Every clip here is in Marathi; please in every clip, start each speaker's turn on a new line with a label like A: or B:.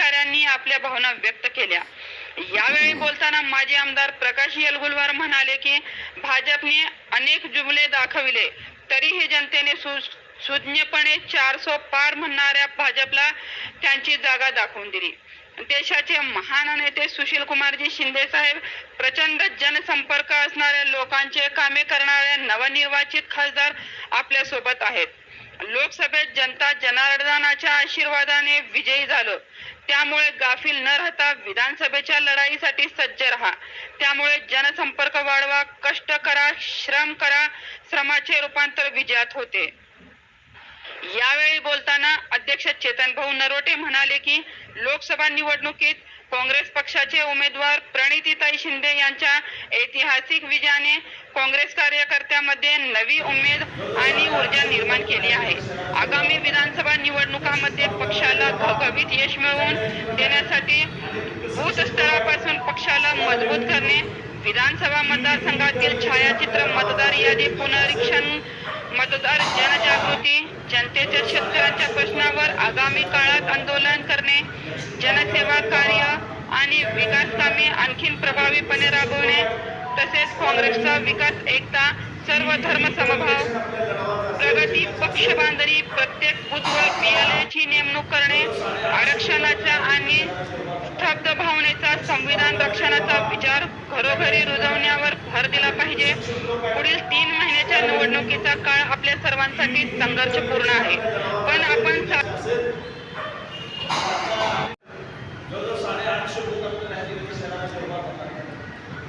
A: पदाधिकाऱ्यांनी आपल्या भावना व्यक्त केल्या. यावेळी बोलताना माजी आमदार प्रकाश येलगुलवार म्हणाले की भाजपने अनेक जुमले दाखविले तरीही जनतेने सुज्ञपणे चार चारसो पार म्हणणाऱ्या भाजपला त्यांची जागा दाखवून दिली. देशाचे महान नेते सुशील कुमारजी शिंदे साहेब प्रचंड जनसंपर्क असणाऱ्या लोकांचे कामे करणारे नवनिर्वाचित खासदार आपल्यासोबत आहेत. लोकसभेत जनता जनार्दनाच्या आशीर्वादाने विजयी झालं. त्यामुळे गाफील न राहता विधानसभेच्या लढाईसाठी सज्ज राहा. त्यामुळे जनसंपर्क वाढवा कष्ट करा श्रम करा श्रमाचे रूपांतर विजयात होते. यावेळी बोलताना अध्यक्ष चेतन भाऊ नरोटे म्हणाले की लोकसभा निवडणुकीत काँग्रेस पक्षाचे उमेदवार प्रणितीताई शिंदे यांच्या ऐतिहासिक विजयाने काँग्रेस कार्यकर्त्यामध्ये नवी उमेद आणि ऊर्जा निर्माण केली आहे. आगामी विधानसभा निवडणुकामध्ये पक्षाला घवघवीत यश मिळवून देण्यासाठी बूथ स्तरापासून पक्षाला मजबूत करणे विधानसभा मतदारसंघातील छायाचित्र मतदार यादी पुनरीक्षण मतदार जनजागृती जनतेच्या शेतकऱ्यांच्या प्रश्नावर आगामी काळात आंदोलन करणे जनसेवा कार्य प्रभावी आणखीन प्रभावीपणे राबवणे. तसेच काँग्रेसचा विकास एकता सर्व धर्म समभाव प्रगती पक्ष बांधणी प्रत्येक बुथवर पीएलएची नेमणूक करणे आरक्षणाचा आणि स्तब्ध भावनेचा संविधान रक्षणाचा विचार घरोघरी रुजवण्यावर भर दिला पाहिजे. पुढील तीन महिन्याच्या निवडणुकीचा काळ आपल्या सर्वांसाठी संघर्षपूर्ण आहे.
B: जवळजवळ साडेआठशे लोक आपल्याला ह्या ठिकाणी शहराच्या स्वरूपात होतात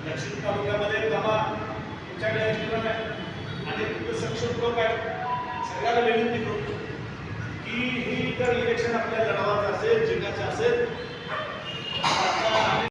B: दक्षिण तालुक्यामध्ये दमा तुमच्याकडे यशवंत आहे आणि तिथे सक्षम लोक आहेत सगळ्याला विनंती करतो की ही जर इलेक्शन आपल्या लढावा